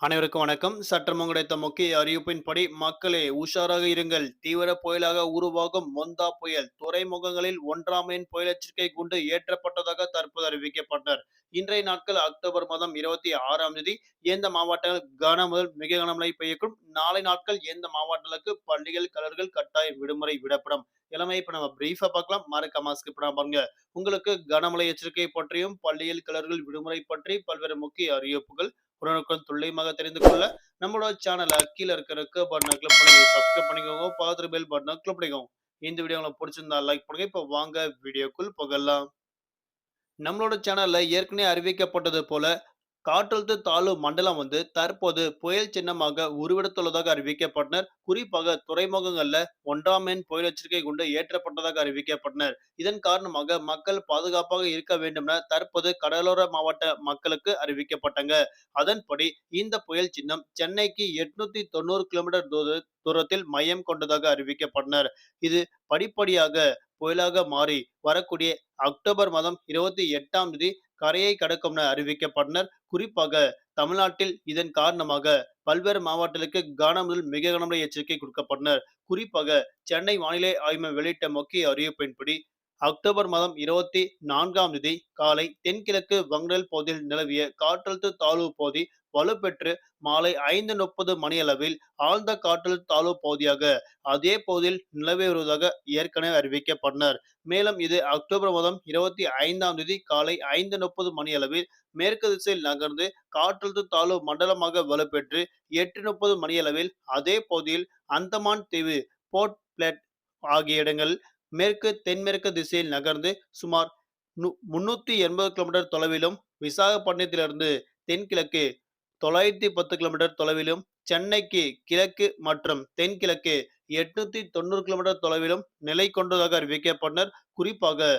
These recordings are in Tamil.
அனைவருக்கும் வணக்கம். சற்றம் கிடைத்த முக்கிய அறிவிப்பின்படி மக்களே உஷாராக இருங்கள். தீவிர புயலாக உருவாகும் மொந்தா புயல் துறைமுகங்களில் ஒன்றாம் எண் புயல் எச்சரிக்கை குண்டு ஏற்றப்பட்டதாக தற்போது அறிவிக்கப்பட்டனர். இன்றைய நாட்கள் அக்டோபர் மாதம் இருபத்தி ஆறாம் தேதி. எந்த மாவட்டங்கள் கன முதல் மிக கனமழை பெய்யக்கும் நாளை நாட்கள் எந்த மாவட்டங்களுக்கு பள்ளிகள் கலர்கள் கட்டாயம் விடுமுறை விடப்படும். எல்லாமே இப்ப நம்ம பிரீஃபா பார்க்கலாம். மறக்க மாஸ்க் பாருங்க. உங்களுக்கு கனமழை எச்சரிக்கை பற்றியும் பள்ளியில் கலர்கள் விடுமுறை பற்றி பல்வேறு முக்கிய அறிவிப்புகள் உடனுக்குடன் துல்லியமாக தெரிந்து கொள்ள நம்மளோட சேனலை கீழே இருக்கிற பட்டனை கிளிக் பண்ணி சப்ஸ்கிரைப் பண்ணிக்கோங்க. பார்த்துட்டு பெல் பட்டனை கிளிக் பண்ணிக்கோங்க. இந்த வீடியோ உங்களுக்கு பிடிச்சிருந்தா லைக் பண்ணுங்க. இப்போ வாங்க வீடியோக்குள் போகலாம். நம்மளோட சேனல்ல ஏற்கனவே அறிவிக்கப்பட்டது போல காற்றழுத்த தாழ்வு மண்டலம் வந்து தற்போது புயல் சின்னமாக உருவெடுத்துள்ளதாக அறிவிக்கப்பட்டனர். குறிப்பாக துறைமுகங்கள்ல ஒன்றாம் எண் புயல் எச்சரிக்கை கொண்டு ஏற்றப்பட்டதாக அறிவிக்கப்பட்டனர். இதன் காரணமாக மக்கள் பாதுகாப்பாக இருக்க வேண்டும் என தற்போது கடலோர மாவட்ட மக்களுக்கு அறிவிக்கப்பட்டங்க. அதன்படி இந்த புயல் சின்னம் சென்னைக்கு எட்நூத்தி தொண்ணூறு கிலோமீட்டர் தூர தூரத்தில் மையம் கொண்டதாக அறிவிக்கப்பட்டனர். இது படிப்படியாக புயலாக மாறி வரக்கூடிய அக்டோபர் மாதம் இருபத்தி எட்டாம் தேதி கரையை கடக்கும் என அறிவிக்கப்பட்டனர். குறிப்பாக தமிழ்நாட்டில் இதன் காரணமாக பல்வேறு மாவட்டங்களுக்கு கன முதல் மிக கனமழை எச்சரிக்கை கொடுக்கப்பட்டனர். குறிப்பாக சென்னை வானிலை ஆய்வு வெளியிட்ட முக்கிய அறிவிப்பின்படி அக்டோபர் மாதம் இருபத்தி நான்காம் தேதி காலை தென்கிழக்கு வங்கடல் பகுதியில் நிலவிய காற்றழுத்த தாழ்வு பகுதி வலுப்பெற்று மாலை ஐந்து முப்பது மணியளவில் ஆழ்ந்த காற்றழுத்த தாழ்வு பகுதியாக அதே பகுதியில் நிலவி வருவதாக ஏற்கனவே அறிவிக்கப்பட்டனர். மேலும் இது அக்டோபர் மாதம் இருபத்தி ஐந்தாம் தேதி காலை ஐந்து முப்பது மணியளவில் மேற்கு திசையில் நகர்ந்து காற்றழுத்த தாழ்வு மண்டலமாக வலுப்பெற்று எட்டு முப்பது மணியளவில் அதே பகுதியில் அந்தமான் தீவு போர்ட் பிளேட் ஆகிய இடங்கள் மேற்கு தென்மேற்கு திசையில் நகர்ந்து சுமார் முன்னூத்தி எண்பது கிலோமீட்டர் தொலைவிலும் விசாகப்பட்டினத்திலிருந்து தென்கிழக்கு தொள்ளாயிரத்தி பத்து கிலோமீட்டர் தொலைவிலும் சென்னைக்கு கிழக்கு மற்றும் தென்கிழக்கு எட்நூத்தி தொண்ணூறு கிலோமீட்டர் தொலைவிலும் நிலை கொண்டதாக அறிவிக்கப்பட்டனர் குறிப்பாக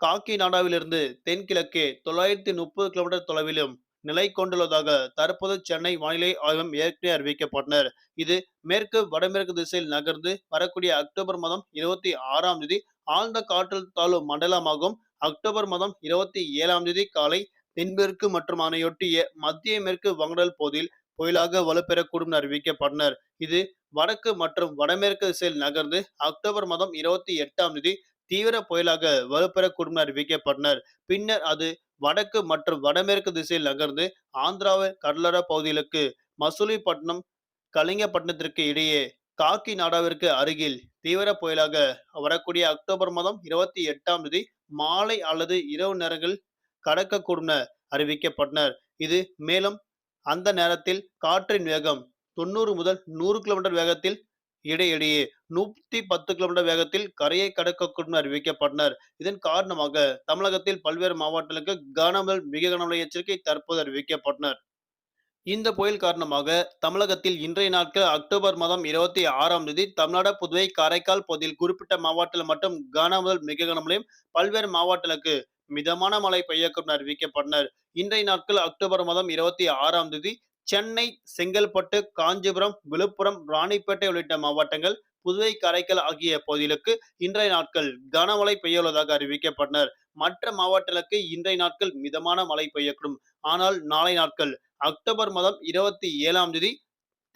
காக்கிநாடாவிலிருந்து தென்கிழக்கு தொள்ளாயிரத்தி முப்பது கிலோமீட்டர் தொலைவிலும் நிலை கொண்டுள்ளதாக தற்போது சென்னை வானிலை ஆய்வம் ஏற்கனவே அறிவிக்கப்பட்டனர் இது மேற்கு வடமேற்கு திசையில் நகர்ந்து வரக்கூடிய அக்டோபர் மாதம் இருபத்தி ஆறாம் தேதி ஆழ்ந்த காற்றழுத்த தாழ்வு மண்டலமாகும். அக்டோபர் மாதம் இருபத்தி ஏழாம் தேதி காலை தென்மேற்கு மற்றும் அதனையொட்டிய மத்திய மேற்கு வங்கடல் பகுதியில் புயலாக வலுப்பெறக்கூடும் அறிவிக்கப்பட்டனர். இது வடக்கு மற்றும் வடமேற்கு திசையில் நகர்ந்து அக்டோபர் மாதம் இருபத்தி எட்டாம் தேதி தீவிர புயலாக வலுப்பெறக்கூடும் அறிவிக்கப்பட்டனர். பின்னர் அது வடக்கு மற்றும் வடமேற்கு திசையில் நகர்ந்து ஆந்திராவின் கடலோர பகுதிகளுக்கு மசூலிப்பட்டினம் கலிங்கப்பட்டினத்திற்கு இடையே காக்கி நாடாவிற்கு அருகில் தீவிர புயலாக வரக்கூடிய அக்டோபர் மாதம் இருபத்தி எட்டாம் தேதி மாலை அல்லது இரவு நேரங்கள் கடக்கக்கூடும் அறிவிக்கப்பட்டனர். இது மேலும் அந்த நேரத்தில் காற்றின் வேகம் தொண்ணூறு முதல் நூறு கிலோமீட்டர் வேகத்தில் இடையிடையே நூத்தி பத்து கிலோமீட்டர் வேகத்தில் கரையை கடக்கக்கூடும் அறிவிக்கப்பட்டனர். இதன் காரணமாக தமிழகத்தில் பல்வேறு மாவட்டங்களுக்கு கனமழை மிக கனமழை எச்சரிக்கை தற்போது அறிவிக்கப்பட்டனர். இந்த புயல் காரணமாக தமிழகத்தில் இன்றைய நாட்கள் அக்டோபர் மாதம் இருபத்தி ஆறாம் தேதி தமிழ்நாடு புதுவை காரைக்கால் பகுதியில் குறிப்பிட்ட மாவட்டத்தில் மட்டும் கன முதல் மிக கனமழையும் பல்வேறு மாவட்டங்களுக்கு மிதமான மழை பெய்யக்கூடும் அறிவிக்கப்பட்டனர். இன்றைய நாட்கள் அக்டோபர் மாதம் இருபத்தி ஆறாம் தேதி சென்னை செங்கல்பட்டு காஞ்சிபுரம் விழுப்புரம் ராணிப்பேட்டை உள்ளிட்ட மாவட்டங்கள் புதுவை காரைக்கால் ஆகிய பகுதிகளுக்கு இன்றைய நாட்கள் கனமழை பெய்யுள்ளதாக அறிவிக்கப்பட்டனர். மற்ற மாவட்டங்களுக்கு இன்றைய நாட்கள் மிதமான மழை பெய்யக்கூடும். ஆனால் நாளை நாட்கள் அக்டோபர் மாதம் இருபத்தி ஏழாம் தேதி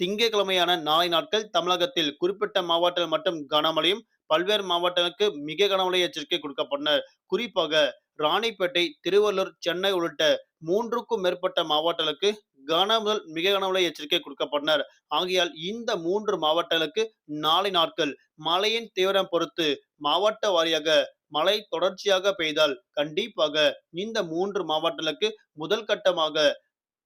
திங்கட்கிழமையான நாளை நாட்கள் தமிழகத்தில் குறிப்பிட்ட மாவட்டங்கள் மட்டும் கனமழையும் பல்வேறு மாவட்டங்களுக்கு மிக கனமழை எச்சரிக்கை கொடுக்கப்பட்டனர். குறிப்பாக ராணிப்பேட்டை திருவள்ளூர் சென்னை உள்ளிட்ட மூன்றுக்கும் மேற்பட்ட மாவட்டங்களுக்கு கன முதல் மிக கனமழை எச்சரிக்கை கொடுக்கப்பட்டனர். ஆகையால் இந்த மூன்று மாவட்டங்களுக்கு நாளை நாட்கள் மழையின் தீவிரம் பொறுத்து மாவட்ட வாரியாக மழை தொடர்ச்சியாக பெய்தால் கண்டிப்பாக இந்த மூன்று மாவட்டங்களுக்கு முதல் கட்டமாக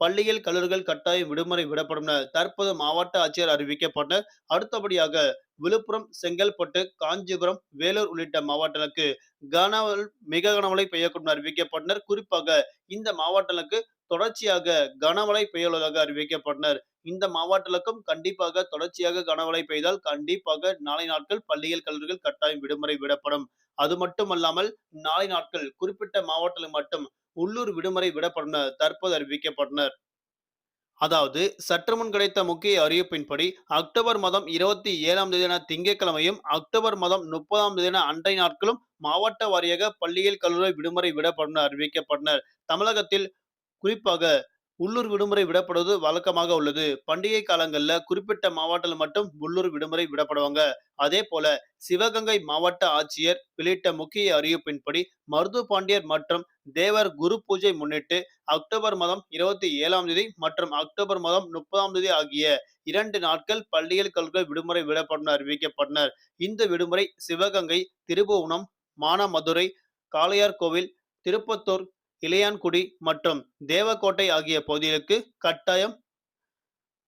பள்ளியில் கல்லூரிகள் கட்டாயம் விடுமுறை விடப்படும் என தற்போது மாவட்ட ஆட்சியர் அறிவிக்கப்பட்ட அடுத்தபடியாக விழுப்புரம் செங்கல்பட்டு காஞ்சிபுரம் வேலூர் உள்ளிட்ட மாவட்டங்களுக்கு கனமழை மிக கனமழை பெய்யக்கூடும் அறிவிக்கப்பட்டனர். குறிப்பாக இந்த மாவட்டங்களுக்கு தொடர்ச்சியாக கனமழை பெய்யுள்ளதாக அறிவிக்கப்பட்டனர். இந்த மாவட்டங்களுக்கும் கண்டிப்பாக தொடர்ச்சியாக கனமழை பெய்தால் கண்டிப்பாக நாளை நாட்கள் பள்ளிகள் கல்லூரிகள் கட்டாயம் விடுமுறை விடப்படும். அது மட்டுமல்லாமல் நாளை நாட்கள் குறிப்பிட்ட மாவட்டத்தில் மட்டும் உள்ளூர் விடுமுறை விடப்பட்டனர் தற்போது அறிவிக்கப்பட்டனர். அதாவது சற்று முன் கிடைத்த முக்கிய அறிவிப்பின்படி அக்டோபர் மாதம் இருபத்தி ஏழாம் தேதியான திங்கட்கிழமையும் அக்டோபர் மாதம் முப்பதாம் தேதியான அண்டை நாட்களும் மாவட்ட வாரியாக பள்ளியில் கல்லூரி விடுமுறை விடப்படும் அறிவிக்கப்பட்டனர். தமிழகத்தில் குறிப்பாக உள்ளூர் விடுமுறை விடப்படுவது வழக்கமாக உள்ளது. பண்டிகை காலங்கள்ல குறிப்பிட்ட மாவட்டத்தில் மட்டும் உள்ளூர் விடுமுறை விடப்படுவாங்க. அதே போல சிவகங்கை மாவட்ட ஆட்சியர் வெளியிட்ட முக்கிய அறிவிப்பின்படி மருது பாண்டியர் மற்றும் தேவர் குரு பூஜை முன்னிட்டு அக்டோபர் மாதம் 27ஆம் தேதி மற்றும் அக்டோபர் மாதம் 30ஆம் தேதி ஆகிய இரண்டு நாட்கள் பள்ளியல் கல்வி விடுமுறை விடப்படும் அறிவிக்கப்பட்டனர். இந்த விடுமுறை சிவகங்கை, திருபுவனம் மானாமதுரை, காளையார்கோவில், திருப்பத்தூர், இளையான்குடி மற்றும் தேவக்கோட்டை ஆகிய பகுதிகளுக்கு கட்டாயம்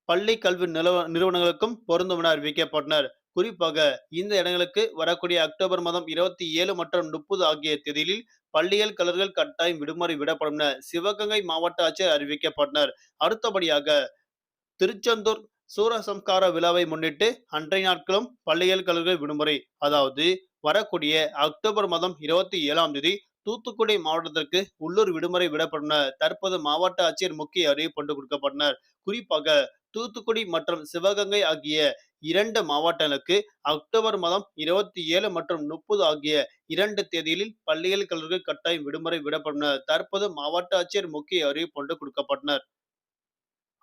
பள்ளி கல்வி நிலவ நிறுவனங்களுக்கும் பொருந்தும் என அறிவிக்கப்பட்டனர். குறிப்பாக இந்த இடங்களுக்கு வரக்கூடிய அக்டோபர் மாதம் 27 மற்றும் 30 ஆகிய தேதியில் பள்ளிகள், கலர்கள் கட்டாயம் விடுமுறை விடப்படும் என சிவகங்கை மாவட்ட ஆட்சியர் அறிவிக்கப்பட்டனர். அடுத்தபடியாக திருச்செந்தூர் சூரசம்கார விழாவை முன்னிட்டு அன்றைய நாட்களும் பள்ளிகள், கலர்கள் விடுமுறை. அதாவது வரக்கூடிய அக்டோபர் மாதம் 27ஆம் தேதி தூத்துக்குடி மாவட்டத்திற்கு உள்ளூர் விடுமுறை விடப்பட்டனர் தற்போது மாவட்ட ஆட்சியர் முக்கிய அறிவிப்பு ஒன்று கொடுக்கப்பட்டனர். குறிப்பாக தூத்துக்குடி மற்றும் சிவகங்கை ஆகிய இரண்டு மாவட்டங்களுக்கு அக்டோபர் மாதம் 27 மற்றும் 30 ஆகிய இரண்டு தேதிகளில் பள்ளிகள், கல்லூரிகள் கட்டாயம் விடுமுறை விடப்பட்டனர் தற்போது மாவட்ட ஆட்சியர் முக்கிய அறிவிப்பு ஒன்று கொடுக்கப்பட்டனர்.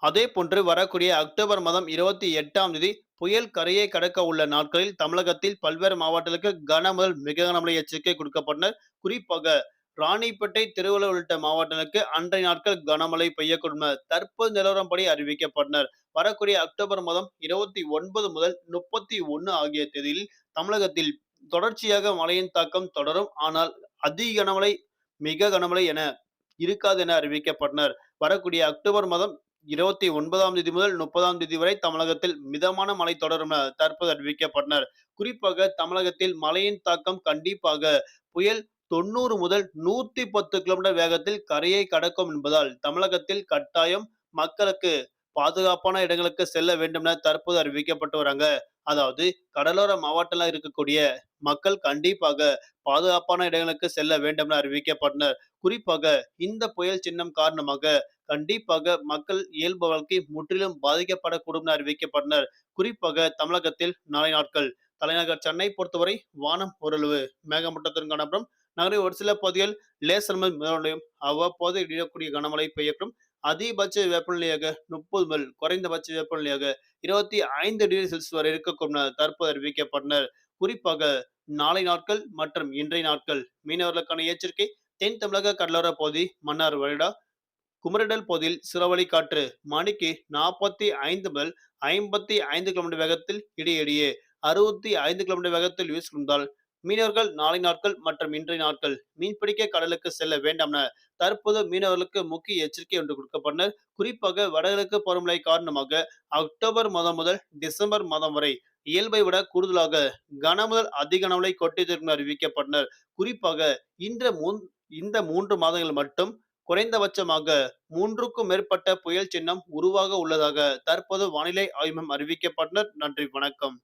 அதே போன்று வரக்கூடிய அக்டோபர் மாதம் 28ஆம் தேதி புயல் கரையை கடக்க உள்ள நாட்களில் தமிழகத்தில் பல்வேறு மாவட்டங்களுக்கு கன முதல் மிக கனமழை எச்சரிக்கை கொடுக்கப்பட்டனர். குறிப்பாக ராணிப்பேட்டை, திருவள்ளூர் உள்ளிட்ட மாவட்டங்களுக்கு அன்றைய நாட்கள் கனமழை பெய்யக்கூடும் தற்போது தற்போது நிலவரப்படி அறிவிக்கப்பட்டனர். வரக்கூடிய அக்டோபர் மாதம் 29 முதல் 31 ஆகிய தேதியில் தமிழகத்தில் தொடர்ச்சியாக மழையின் தாக்கம் தொடரும். ஆனால் அதி கனமழை, மிக கனமழை என இருக்காது என அறிவிக்கப்பட்டனர். வரக்கூடிய அக்டோபர் மாதம் 29ஆம் தேதி முதல் 30ஆம் தேதி வரை தமிழகத்தில் மிதமான மழை தொடரும் என தற்போது அறிவிக்கப்பட்டனர். குறிப்பாக தமிழகத்தில் மழையின் தாக்கம் கண்டிப்பாக புயல் 90 முதல் 110 கிலோமீட்டர் வேகத்தில் கரையை கடக்கும் என்பதால் தமிழகத்தில் கட்டாயம் மக்களுக்கு பாதுகாப்பான இடங்களுக்கு செல்ல வேண்டும் என தற்போது அறிவிக்கப்பட்டு வராங்க. அதாவது கடலோர மாவட்டத்துல இருக்கக்கூடிய மக்கள் கண்டிப்பாக பாதுகாப்பான இடங்களுக்கு செல்ல வேண்டும் என அறிவிக்கப்பட்டனர். குறிப்பாக இந்த புயல் சின்னம் காரணமாக கண்டிப்பாக மக்கள் இயல்பு வாழ்க்கை முற்றிலும் பாதிக்கப்படக்கூடும் என அறிவிக்கப்பட்டனர். குறிப்பாக தமிழகத்தில் நாளை நாட்கள் தலைநகர் சென்னை பொறுத்தவரை வானம் ஓரளவு மேகமூட்டத்துடன் காணப்படும். நகரில் ஒரு சில பகுதிகள் லேசர் முதல் மிதமானமழையும் அவ்வப்போது இடக்கூடிய கனமழை பெய்யக்கூடும். அதிகபட்ச வெப்பநிலையாக 30 முதல் குறைந்தபட்ச வெப்பநிலையாக 25 டிகிரி செல்சியஸ் வரை இருக்கக்கூடும் தற்போது அறிவிக்கப்பட்டனர். குறிப்பாக நாளை நாட்கள் மற்றும் இன்றைய நாட்கள் மீனவர்களுக்கான எச்சரிக்கை தென் தமிழக கடலோர பகுதி, மன்னார் வருடா குமரிடல் பகுதியில் சிறவழி காற்று மணிக்கு 45 முதல் 55 கிலோமீட்டர் வேகத்தில் இடையிடையே 65 கிலோமீட்டர் வேகத்தில் வீசுவதால் மீனவர்கள் நாளை நாட்கள் மற்றும் இன்றைய நாட்கள் மீன்பிடிக்க கடலுக்கு செல்ல வேண்டாம் என தற்போது மீனவர்களுக்கு முக்கிய எச்சரிக்கை ஒன்று கொடுக்கப்பட்டனர். குறிப்பாக வடகிழக்கு பருவமழை காரணமாக அக்டோபர் மாதம் முதல் டிசம்பர் மாதம் வரை இயல்பை விட கூடுதலாக கனமுதல் முதல் அதி அறிவிக்கப்பட்டனர். குறிப்பாக இந்த மூன் இந்த மூன்று மாதங்கள் மட்டும் குறைந்தபட்சமாக மூன்றுக்கும் மேற்பட்ட புயல் சின்னம் உருவாக உள்ளதாக தற்போது வானிலை ஆய்வம் அறிவிக்கப்பட்டனர். நன்றி, வணக்கம்.